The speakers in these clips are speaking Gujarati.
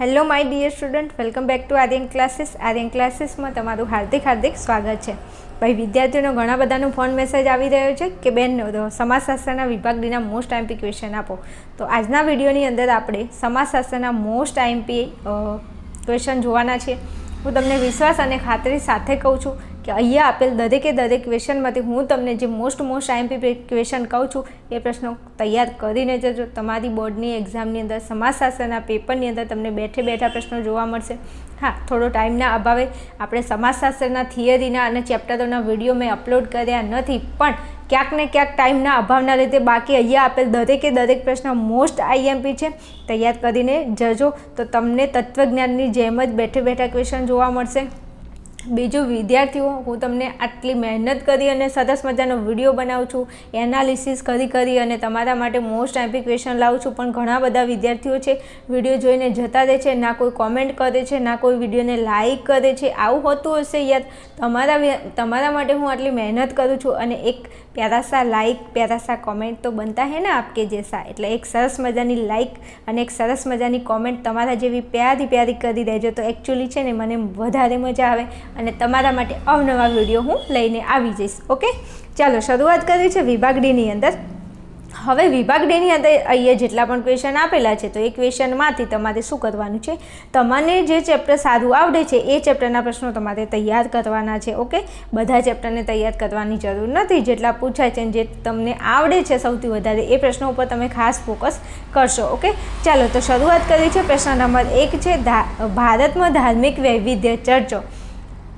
Hello my dear student welcome back to Aryan classes Aryan ક્લાસીસમાં તમારું હાર્દિક હાર્દિક સ્વાગત છે. ભાઈ, વિદ્યાર્થીઓનો ઘણા બધાનો ફોન મેસેજ આવી રહ્યો છે કે, બેન સમાજશાસ્ત્રના વિભાગ ડીના મોસ્ટ આઈમ્પી ક્વેશ્ચન આપો. તો આજના વિડીયોની અંદર આપણે સમાજશાસ્ત્રના મોસ્ટ આઈમ્પી ક્વેશ્ચન જોવાના છીએ. હું તમને વિશ્વાસ અને ખાતરી સાથે કહું છું કે અહીંયા આપેલ દરેકે દરેક ક્વેશ્ચનમાંથી હું તમને જે મોસ્ટ મોસ્ટ આઈએમપી ક્વેશ્ચન કહું છું, એ પ્રશ્નો તૈયાર કરીને જજો. તમારી બોર્ડની એક્ઝામની અંદર, સમાજશાસ્ત્રના પેપરની અંદર તમને બેઠે બેઠા પ્રશ્નો જોવા મળશે. હા, થોડો ટાઈમના અભાવે આપણે સમાજશાસ્ત્રના થિયરીના અને ચેપ્ટરોના વીડિયો મેં અપલોડ કર્યા નથી, પણ ક્યાંક ને ક્યાંક ટાઈમના અભાવના લીધે બાકી અહીંયા આપેલ દરેકે દરેક પ્રશ્ન મોસ્ટ આઈએમપી છે, તૈયાર કરીને જજો. તો તમને તત્વજ્ઞાનની જેમ જ બેઠે બેઠા ક્વેશ્ચન જોવા મળશે. બીજું વિદ્યાર્થીઓ, હું તમને આટલી મહેનત કરી અને સરસ મજાનો વીડિયો બનાવું છું, એનાલિસિસ કરી કરી અને તમારા માટે મોસ્ટ એમ્પી ક્વેશ્ચન લાવું છું, પણ ઘણા બધા વિદ્યાર્થીઓ છે, વીડિયો જોઈને જતા રહે છે, ના કોઈ કોમેન્ટ કરે છે, ના કોઈ વિડીયોને લાઇક કરે છે, આવું હોતું હશે યાર. તમારા તમારા માટે હું આટલી મહેનત કરું છું અને એક પ્યારાસા લાઇક પ્યારાસા કોમેન્ટ તો બનતા હે ને આપકે જેસા. એટલે એક સરસ મજાની લાઇક અને એક સરસ મજાની કોમેન્ટ તમારા જેવી પ્યારી પ્યારી કરી દેજો. તો એકચ્યુઅલી છે ને મને વધારે મજા આવે. અને તમારા માટે અવનવા વીડિયો હું લઈને આવી જઈશ, ઓકે? ચાલો, શરૂઆત કરવી છે વિભાગ ડીની અંદર. હવે વિભાગ ડેની અંદર અહીંયા જેટલા પણ ક્વેશ્ચન આપેલા છે, તો એ ક્વેશ્ચનમાંથી તમારે શું કરવાનું છે? તમને જે ચેપ્ટર સારું આવડે છે, એ ચેપ્ટરના પ્રશ્નો તમારે તૈયાર કરવાના છે, ઓકે? બધા ચેપ્ટરને તૈયાર કરવાની જરૂર નથી. જેટલા પૂછાય છે જે તમને આવડે છે સૌથી વધારે, એ પ્રશ્નો ઉપર તમે ખાસ ફોકસ કરશો, ઓકે? ચાલો, તો શરૂઆત કરી છે પ્રશ્ન નંબર એક છે ભારતમાં ધાર્મિક વૈવિધ્ય ચર્ચો.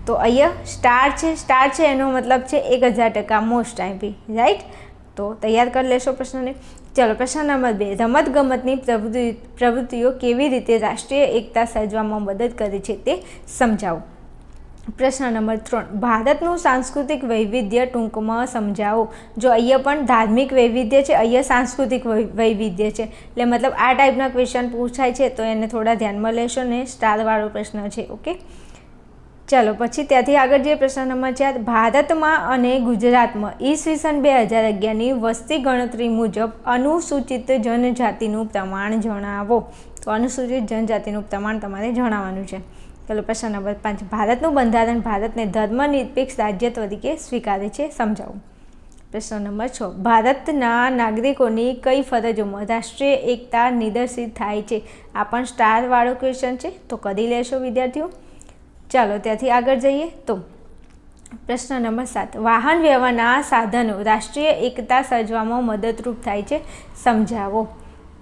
તો અહીંયા સ્ટાર છે સ્ટાર છે, એનો મતલબ છે એક હજાર ટકા મોસ્ટ આઈપી રાઈટ તો તૈયાર કરી લેશો પ્રશ્નને. ચલો, પ્રશ્ન નંબર બે. રમતગમતની પ્રવૃત્તિ, પ્રવૃત્તિઓ કેવી રીતે રાષ્ટ્રીય એકતા સર્જવામાં મદદ કરે છે તે સમજાવો. પ્રશ્ન નંબર ત્રણ. ભારતનું સાંસ્કૃતિક વૈવિધ્ય ટૂંકમાં સમજાવો. જો અહીંયા પણ ધાર્મિક વૈવિધ્ય છે, અહીંયા સાંસ્કૃતિક વૈવિધ્ય છે. એટલે મતલબ આ ટાઈપના ક્વેશ્ચન પૂછાય છે, તો એને થોડા ધ્યાનમાં લેશો ને. સ્ટારવાળો પ્રશ્ન છે ઓકે ચાલો, પછી ત્યાંથી આગળ જે પ્રશ્ન નંબર છે ભારતમાં અને ગુજરાતમાં ઈસવીસન બે હજાર અગિયારની વસ્તી ગણતરી મુજબ અનુસૂચિત જનજાતિનું પ્રમાણ જણાવો. તો અનુસૂચિત જનજાતિનું પ્રમાણ તમારે જણાવવાનું છે. ચાલો, પ્રશ્ન નંબર પાંચ. ભારતનું બંધારણ ભારતને ધર્મનિરપેક્ષ રાજ્ય તરીકે સ્વીકારે છે, સમજાવો. પ્રશ્ન નંબર છ. ભારતના નાગરિકોની કઈ ફરજોમાં રાષ્ટ્રીય એકતા નિદર્શિત થાય છે? આ પણ સ્ટારવાળો ક્વેશ્ચન છે. તો કરી લેશો, વિદ્યાર્થીઓ? ચાલો ત્યાંથી આગળ જઈએ તો પ્રશ્ન નંબર સાત. વાહન વ્યવહારના સાધનો રાષ્ટ્રીય એકતા સર્જવામાં મદદરૂપ થાય છે, સમજાવો.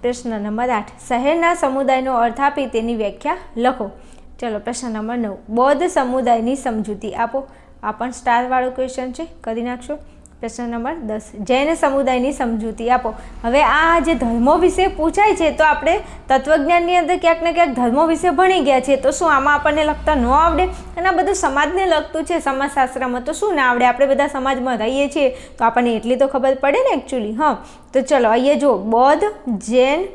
પ્રશ્ન નંબર આઠ. શહેરના સમુદાયનો અર્થ આપી તેની વ્યાખ્યા લખો. ચલો પ્રશ્ન નંબર નવ. બૌદ્ધ સમુદાયની સમજૂતી આપો. આ પણ સ્ટારવાળો ક્વેશ્ચન છે. કરી નાખશો. પ્રશ્ન નંબર દસ. જૈન સમુદાયની સમજૂતી આપો. હવે આ જે ધર્મો વિશે પૂછાય છે, તો આપણે તત્વજ્ઞાનની અંદર ક્યાંક ને ક્યાંક ધર્મો વિશે ભણી ગયા છે તો શું આમાં આપણને લગતા ન આવડે? અને આ બધું સમાજને લગતું છે, સમાજશાસ્ત્રમાં. તો શું ના આવડે? આપણે બધા સમાજમાં રહીએ છીએ. તો આપણને એટલી તો ખબર પડે ને એકચ્યુઅલી હા. તો ચલો, અહીંયા જો બૌદ્ધ, જૈન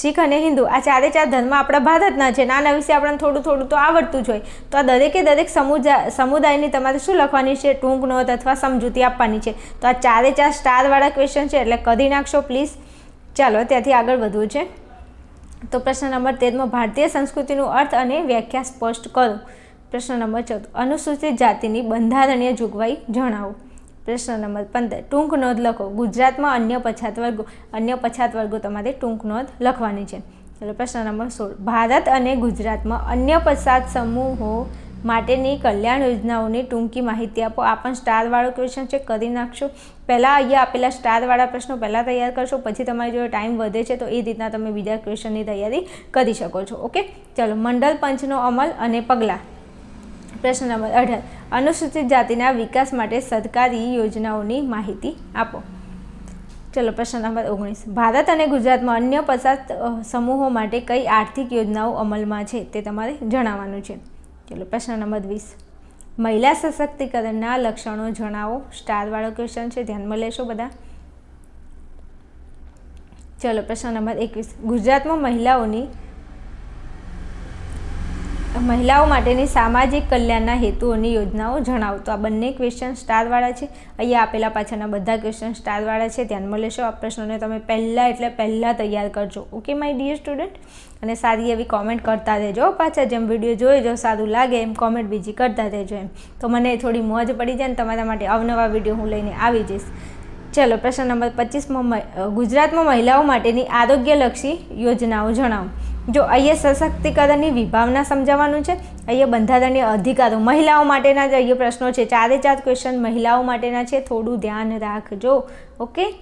શીખ અને હિન્દુ. આ ચારે ચાર ધર્મ આપણા ભારતના છે. નાના વિશે આપણને થોડું થોડું તો આવડતું જ હોય. તો આ દરેકે દરેક સમુદાય સમુદાયની તમારે શું લખવાની છે? ટૂંક નોંધ અથવા સમજૂતી આપવાની છે. તો આ ચારે ચાર સ્ટારવાળા ક્વેશ્ચન છે. એટલે કરી નાખશો પ્લીઝ ચાલો, ત્યાંથી આગળ વધવું છે. તો પ્રશ્ન નંબર તેરમાં, ભારતીય સંસ્કૃતિનું અર્થ અને વ્યાખ્યા સ્પષ્ટ કરો. પ્રશ્ન નંબર ચૌદ, અનુસૂચિત જાતિની બંધારણીય જોગવાઈ જણાવો. પ્રશ્ન નંબર પંદર. ટૂંક નોંધ લખો. ગુજરાતમાં અન્ય પછાત વર્ગો, અન્ય પછાત વર્ગો તમારે ટૂંક નોંધ લખવાની છે. ચાલો, પ્રશ્ન નંબર સોળ. ભારત અને ગુજરાતમાં અન્ય પછાત સમૂહો માટેની કલ્યાણ યોજનાઓની ટૂંકી માહિતી આપો. આ પણ સ્ટારવાળો ક્વેશ્ચન છે. કરી નાખશો. પહેલાં અહીંયા આપેલા સ્ટારવાળા પ્રશ્નો પહેલાં તૈયાર કરશો. પછી તમારી જો ટાઈમ વધે છે તો એ રીતના તમે બીજા ક્વેશ્ચનની તૈયારી કરી શકો છો. ઓકે? ચાલો, મંડળ પંચનો અમલ અને પગલાં. પ્રશ્ન નંબર અઢાર અનુસૂચિત જાતિના વિકાસ માટે સરકારી યોજનાઓની માહિતી આપો. ચલો, પ્રશ્ન નંબર ઓગણીસ. ભારત અને ગુજરાતમાં અન્ય પસાર સમૂહો માટે કઈ આર્થિક યોજનાઓ અમલમાં છે તે તમારે જણાવવાનું છે. ચલો, પ્રશ્ન નંબર વીસ. મહિલા સશક્તિકરણના લક્ષણો જણાવો. સ્ટારવાળો ક્વેશ્ચન છે, ધ્યાનમાં લેશો બધા. ચલો, પ્રશ્ન નંબર એકવીસ. ગુજરાતમાં મહિલાઓની મહિલાઓ માટેની સામાજિક કલ્યાણના હેતુઓની યોજનાઓ જણાવો તો આ બંને ક્વેશ્ચન સ્ટારવાળા છે. અહીંયા આપેલા પાછળના બધા ક્વેશ્ચન સ્ટારવાળા છે. ધ્યાનમાં લેશો આ પ્રશ્નોને તમે પહેલાં એટલે પહેલાં તૈયાર કરજો. ઓકે માય ડિયર સ્ટુડન્ટ અને સારી એવી કોમેન્ટ કરતા રહેજો પાછા. જેમ વીડિયો જોઈ, જો સારું લાગે, એમ કોમેન્ટ બીજી કરતા રહેજો એમ. તો મને થોડી મોજ પડી જાય ને તમારા માટે અવનવા વીડિયો હું લઈને આવી જઈશ. ચલો, પ્રશ્ન નંબર પચીસમાં ગુજરાતમાં મહિલાઓ માટેની આરોગ્યલક્ષી યોજનાઓ જણાવો. જો અહીંયા સશક્તિકરણની વિભાવના સમજાવવાનું છે, અહીંયા બંધારણીય અધિકારો મહિલાઓ માટેના જ અહીંયા પ્રશ્નો છે. ચારે ચાર ક્વેશ્ચન મહિલાઓ માટેના છે. થોડું ધ્યાન રાખજો. ઓકે?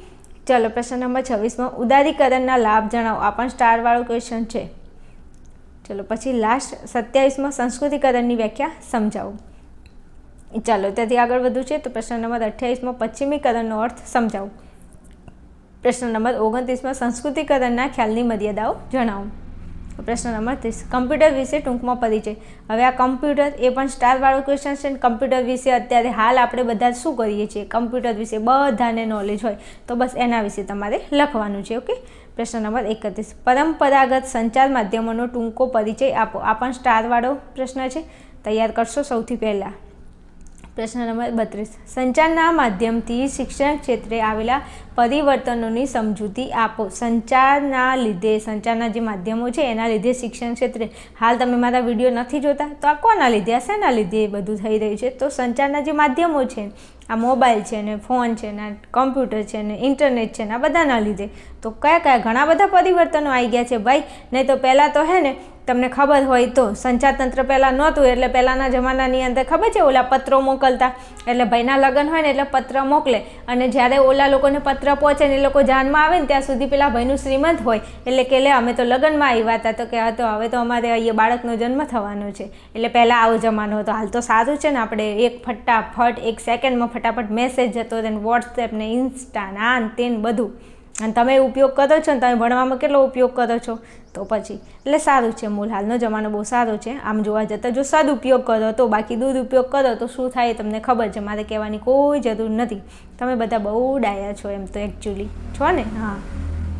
ચલો, પ્રશ્ન નંબર છવ્વીસમાં. ઉદારીકરણના લાભ જણાવો. આ પણ સ્ટારવાળો ક્વેશ્ચન છે. ચલો, પછી લાસ્ટ સત્યાવીસમાં. સંસ્કૃતિકરણની વ્યાખ્યા સમજાવો. ચાલો, ત્યાંથી આગળ વધુ છે, તો પ્રશ્ન નંબર અઠ્યાવીસમાં. પશ્ચિમીકરણનો અર્થ સમજાવો. પ્રશ્ન નંબર ઓગણત્રીસમાં. સંસ્કૃતિકરણના ખ્યાલની મર્યાદાઓ જણાવો. પ્રશ્ન નંબર ત્રીસ. કમ્પ્યુટર વિશે ટૂંકમાં પરિચય હવે આ કમ્પ્યુટર એ પણ સ્ટારવાળો ક્વેશ્ચન છે કમ્પ્યુટર વિશે અત્યારે હાલ આપણે બધા શું કરીએ છીએ? કમ્પ્યુટર વિશે બધાને નોલેજ હોય તો બસ એના વિશે તમારે લખવાનું છે ઓકે પ્રશ્ન નંબર એકત્રીસ. પરંપરાગત સંચાર માધ્યમોનો ટૂંકો પરિચય આપો. આ પણ સ્ટારવાળો પ્રશ્ન છે. તૈયાર કરશો સૌથી પહેલાં. પ્રશ્ન નંબર બત્રીસ. સંચારના માધ્યમથી શિક્ષણ ક્ષેત્રે આવેલા પરિવર્તનોની સમજૂતી આપો. સંચારના લીધે, સંચારના જે માધ્યમો છે, એના લીધે શિક્ષણ ક્ષેત્રે હાલ તમે મારા વીડિયો નથી જોતા, તો આ કોના લીધે? આ શેના લીધે એ બધું થઈ રહ્યું છે? તો સંચારના જે માધ્યમો છે, આ મોબાઈલ છે ને ફોન છે ને કમ્પ્યુટર છે ને ઇન્ટરનેટ છે ને આ બધાના લીધે, તો કયા કયા ઘણા બધા પરિવર્તનો આવી ગયા છે ભાઈ? નહીં તો પહેલાં તો હે ને તમને ખબર હોય તો સંચારતંત્ર પહેલાં નહોતું, એટલે પહેલાંના જમાનાની અંદર ખબર છે ઓલા પત્રો મોકલતા? એટલે ભાઈના લગ્ન હોય ને એટલે પત્ર મોકલે. અને જ્યારે ઓલા લોકોને પત્ર પહોંચે ને એ લોકો જાનમાં આવે ને ત્યાં સુધી પેલા ભાઈનું શ્રીમંત હોય. એટલે કે લે, અમે તો લગ્નમાં આવ્યા હતા. તો કે હતો હવે તો અમારે અહીંયા બાળકનો જન્મ થવાનો છે. એટલે પહેલાં આવો જમાનો હતો. હાલ તો સારું છે ને આપણે એક ફટાફટ, એક સેકન્ડમાં ફટાફટ મેસેજ જતો ને વોટ્સએપ ને ઇન્સ્ટા નાન તેન બધું. અને તમે ઉપયોગ કરો છો ને તમે ભણવામાં કેટલો ઉપયોગ કરો છો? તો પછી, એટલે સારું છે મૂળ હાલનો જમાનો બહુ સારો છે. આમ જોવા જતાં જો સદુપયોગ કરો, તો બાકી દુરુપયોગ કરો, તો શું થાય તમને ખબર છે. મારે કહેવાની કોઈ જરૂર નથી. તમે બધા બહુ ડાયા છો એમ તો એકચ્યુઅલી છો ને? હા.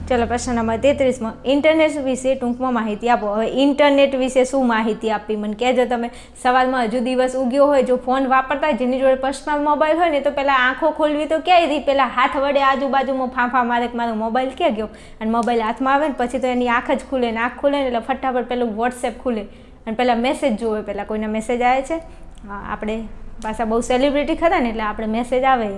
ચલો પ્રશ્ન નંબર તેત્રીસમાં. ઇન્ટરનેટ વિશે ટૂંકમાં માહિતી આપો. હવે ઇન્ટરનેટ વિશે શું માહિતી આપવી? મને કહેજો તમે. સવારમાં હજુ દિવસ ઉગ્યો હોય, જો ફોન વાપરતા હોય, જેની જોડે પર્સનલ મોબાઈલ હોય ને, તો પહેલાં આંખો ખોલવી તો ક્યાંય હતી પહેલાં હાથ વડે આજુબાજુમાં ફાંફા મારે મારો મોબાઈલ ક્યાં ગયો? અને મોબાઈલ હાથમાં આવે ને, પછી તો એની આંખ જ ખુલે ને આંખ ખુલે ને, એટલે ફટાફટ પેલું વોટ્સએપ ખુલે. અને પહેલાં મેસેજ જોવે. પહેલાં કોઈના મેસેજ આવે છે? આપણે પાછા બહુ સેલિબ્રિટી ખરા ને, એટલે આપણે મેસેજ આવે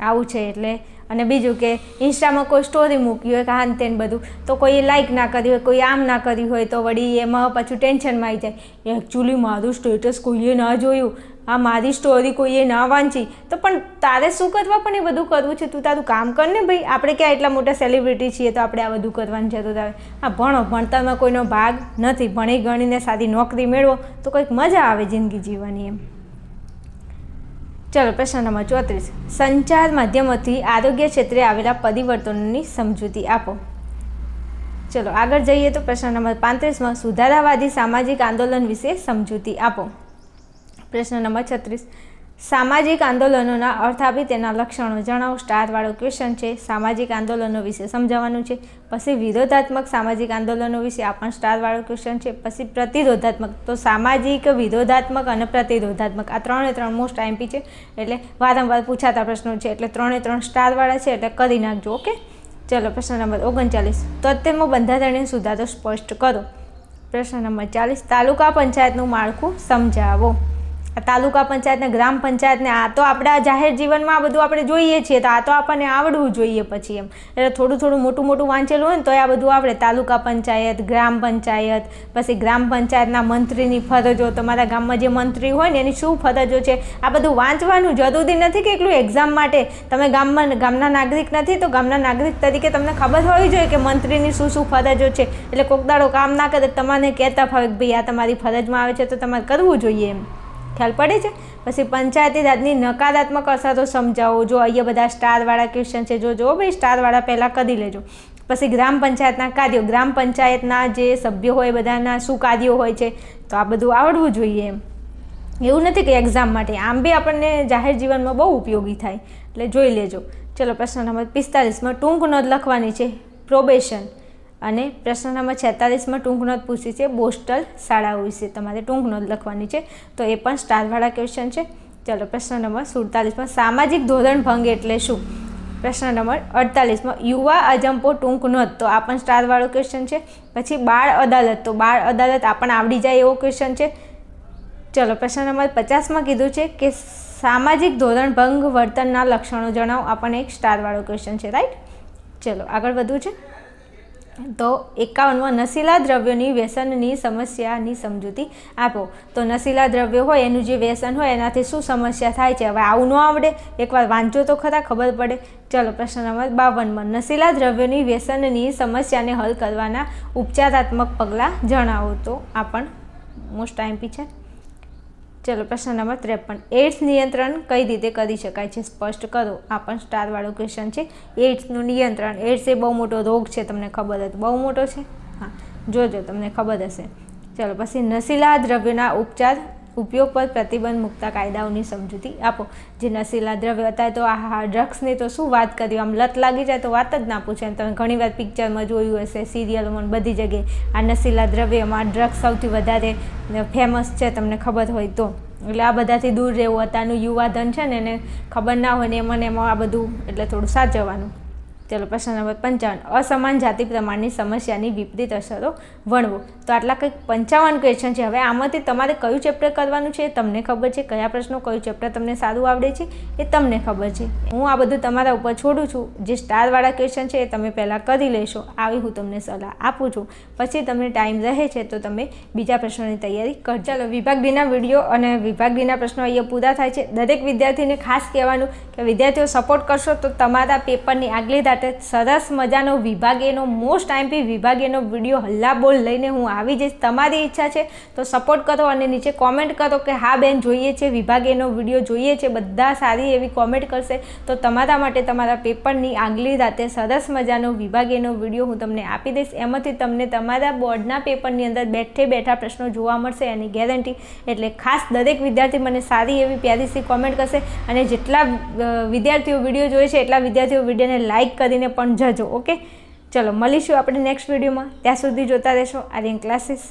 આવું છે, એટલે અને બીજું કે ઇન્સ્ટામાં કોઈ સ્ટોરી મૂકી હોય કે હાન તેન બધું, તો કોઈએ લાઇક ના કર્યું હોય, કોઈ આમ ના કર્યું હોય, તો વળી એમાં પાછું ટેન્શનમાં આવી જાય. એકચ્યુઅલી મારું સ્ટેટસ કોઈએ ના જોયું, આ મારી સ્ટોરી કોઈએ ના વાંચી. તો પણ તારે શું કરવા પણ એ બધું કરવું છે? તું તારું કામ કર ને ભાઈ. આપણે ક્યાં એટલા મોટા સેલિબ્રિટી છીએ તો આપણે આ બધું કરવાની જરૂર આવે આ ભણો, ભણતરમાં કોઈનો ભાગ નથી. ભણી ગણીને સારી નોકરી મેળવો, તો કંઈક મજા આવે જિંદગી જીવવાની એમ. ચલો પ્રશ્ન નંબર ચોત્રીસ. સંચાર માધ્યમોથી આરોગ્ય ક્ષેત્રે આવેલા પરિવર્તનોની સમજૂતી આપો. ચલો, આગળ જઈએ તો પ્રશ્ન નંબર પાંત્રીસમાં સુધારાવાદી સામાજિક આંદોલન વિશે સમજૂતી આપો. પ્રશ્ન નંબર છત્રીસ. સામાજિક આંદોલનોના અર્થ આપી તેના લક્ષણો જણાવો. સ્ટારવાળો ક્વેશ્ચન છે, સામાજિક આંદોલનો વિશે સમજાવવાનું છે, પછી વિરોધાત્મક સામાજિક આંદોલનો વિશે આ પણ સ્ટારવાળો ક્વેશ્ચન છે, પછી પ્રતિરોધાત્મક, તો સામાજિક, વિરોધાત્મક અને પ્રતિરોધાત્મક, આ ત્રણે ત્રણ મોસ્ટ આઈમ્પી છે, એટલે વારંવાર પૂછાતા પ્રશ્નો છે, એટલે ત્રણે ત્રણ સ્ટારવાળા છે, એટલે કરી નાખજો, ઓકે? ચલો, પ્રશ્ન નંબર ઓગણચાલીસ. તત્વમો બંધારણીય સુધારો સ્પષ્ટ કરો. પ્રશ્ન નંબર ચાલીસ, તાલુકા પંચાયતનું માળખું સમજાવો. તાલુકા પંચાયતને, ગ્રામ પંચાયતને, આ તો આપણા જાહેર જીવનમાં આ બધું આપણે જોઈએ છીએ, તો આ તો આપણને આવડવું જોઈએ પછી એમ. એટલે થોડું થોડું મોટું મોટું વાંચેલું હોય ને, તો આ બધું આવડે. તાલુકા પંચાયત, ગ્રામ પંચાયત, પછી ગ્રામ પંચાયતના મંત્રીની ફરજો તમારા ગામમાં જે મંત્રી હોય ને, એની શું ફરજો છે? આ બધું વાંચવાનું જરૂરી નથી કે એકલું એક્ઝામ માટે. તમે ગામમાં, ગામના નાગરિક નથી, તો ગામના નાગરિક તરીકે તમને ખબર હોવી જોઈએ કે મંત્રીની શું શું ફરજો છે. એટલે કોક દાડો કામ ના કરે તમારે કહેતા ફાવે કે ભાઈ આ તમારી ફરજમાં આવે છે, તો તમારે કરવું જોઈએ એમ. ખ્યાલ પડે છે? પછી પંચાયતી રાજની નકારાત્મક અસરો સમજાવો. જો અહીંયા બધા સ્ટારવાળા ક્વેશ્ચન છે, જો જો ભાઈ, સ્ટારવાળા પહેલાં કરી લેજો. પછી ગ્રામ પંચાયતના કાર્યો. ગ્રામ પંચાયતના જે સભ્યો હોય, બધાના શું કાર્યો હોય છે, તો આ બધું આવડવું જોઈએ એમ. એવું નથી કે એક્ઝામ માટે. આમ બી આપણને જાહેર જીવનમાં બહુ ઉપયોગી થાય. એટલે જોઈ લેજો. ચલો, પ્રશ્ન નંબર પિસ્તાલીસમાં ટૂંક નોંધ લખવાની છે. પ્રોબેશન અને પ્રશ્ન નંબર છેતાલીસમાં ટૂંક નોંધ પૂછી છે. બોસ્ટલ શાળાઓ વિશે તમારે ટૂંક નોંધ લખવાની છે. તો એ પણ સ્ટારવાળા ક્વેશ્ચન છે. ચલો, પ્રશ્ન નંબર સુડતાલીસમાં સામાજિક ધોરણ ભંગ એટલે શું? પ્રશ્ન નંબર અડતાલીસમાં યુવા અજંપો ટૂંક નોંધ. તો આ પણ સ્ટારવાળો ક્વેશ્ચન છે. પછી બાળ અદાલત. તો બાળ અદાલત આ પણ આવડી જાય એવો ક્વેશ્ચન છે. ચલો, પ્રશ્ન નંબર પચાસમાં કીધું છે કે સામાજિક ધોરણ ભંગ વર્તનના લક્ષણો જણાવો. આ પણ એક સ્ટારવાળો ક્વેશ્ચન છે રાઈટ ચલો, આગળ વધવું છે. તો એકાવનમાં નશીલા દ્રવ્યોની વ્યસનની સમસ્યાની સમજૂતી આપો. તો નશીલા દ્રવ્યો હોય, એનું જે વ્યસન હોય, એનાથી શું સમસ્યા થાય છે? હવે આવું ન આવડે. એકવાર વાંચો તો ખરા, ખબર પડે. ચલો, પ્રશ્ન નંબર બાવનમાં. નશીલા દ્રવ્યોની વ્યસનની સમસ્યાને હલ કરવાના ઉપચારાત્મક પગલાં જણાવો તો આ પણ મોસ્ટ આઈમ્પી છે. ચલો, પ્રશ્ન નંબર ત્રેપન. એડ્સ નિયંત્રણ કઈ રીતે કરી શકાય છે? સ્પષ્ટ કરો. આ પણ સ્ટારવાળો ક્વેશ્ચન છે. એડ્સનું નિયંત્રણ. એડ્સ એ બહુ મોટો રોગ છે, તમને ખબર હતી બહુ મોટો છે? હા, જોજો, તમને ખબર હશે. ચલો, પછી નશીલા દ્રવ્યોના ઉપચાર ઉપયોગ પર પ્રતિબંધ મૂકતા કાયદાઓની સમજૂતી આપો. જે નશીલા દ્રવ્ય અત્યારે તો આ ડ્રગ્સની તો શું વાત કરી? આમ લત લાગી જાય તો વાત જ ના પૂછે. એમ તમે ઘણીવાર પિક્ચરમાં જોયું હશે સિરિયલોમાં બધી જગ્યાએ. આ નશીલા દ્રવ્યમાં ડ્રગ્સ સૌથી વધારે ફેમસ છે તમને ખબર હોય તો. એટલે આ બધાથી દૂર રહેવું. અત્યારનું યુવાધન છે ને એને ખબર ના હોય ને એમાં ને એમાં આ બધું એટલે થોડું સાચવવાનું. ચલો પ્રશ્ન નંબર પંચાવન, અસમાન જાતિ પ્રમાણની સમસ્યાની વિપરીત અસરો વણવો. તો આટલા કંઈક પંચાવન ક્વેશ્ચન છે. હવે આમાંથી તમારે કયું ચેપ્ટર કરવાનું છે એ તમને ખબર છે. કયા પ્રશ્નો, કયું ચેપ્ટર તમને સારું આવડે છે એ તમને ખબર છે. હું આ બધું તમારા ઉપર છોડું છું. જે સ્ટારવાળા ક્વેશ્ચન છે એ તમે પહેલાં કરી લેશો. આવી હું તમને સલાહ આપું છું. પછી તમને ટાઈમ રહે છે તો તમે બીજા પ્રશ્નોની તૈયારી કરજો. ચાલો, વિભાગ ડીના વીડિયો અને વિભાગ ડીના પ્રશ્નો અહીંયા પૂરા થાય છે. દરેક વિદ્યાર્થીને ખાસ કહેવાનું કે વિદ્યાર્થીઓ સપોર્ટ કરશો તો તમારા પેપરની આગલી દાટે સરસ મજાનો વિભાગીયનો મોસ્ટ આઈમ્પી વિભાગીયનો વીડિયો હલ્લા બોલ લઈને હું આવી જઈશ. તમારી ઈચ્છા છે તો સપોર્ટ કરો અને નીચે કોમેન્ટ કરો કે હા બેન જોઈએ છે વિભાગીયનો વીડિયો જોઈએ છે, બધા સારી એવી કોમેન્ટ કરશે. તો તમારા માટે તમારા પેપરની આગલી રાતે સરસ મજાનો વિભાગીયનો વીડિયો હું તમને આપી દઈશ. એમાંથી તમને તમારા બોર્ડના પેપરની અંદર બેઠે બેઠા પ્રશ્નો જોવા મળશે એની ગેરંટી એટલે ખાસ દરેક વિદ્યાર્થી મને સારી એવી પ્યારીસી કોમેન્ટ કરશે. અને જેટલા વિદ્યાર્થીઓ વીડિયો જોઈએ છે, એટલા વિદ્યાર્થીઓ વિડીયોને લાઇક કરીને પણ જજો, ઓકે? ચલો, મળીશું આપણે નેક્સ્ટ વિડીયોમાં ત્યાં સુધી જોતા રહેશો. આર્યન ક્લાસીસ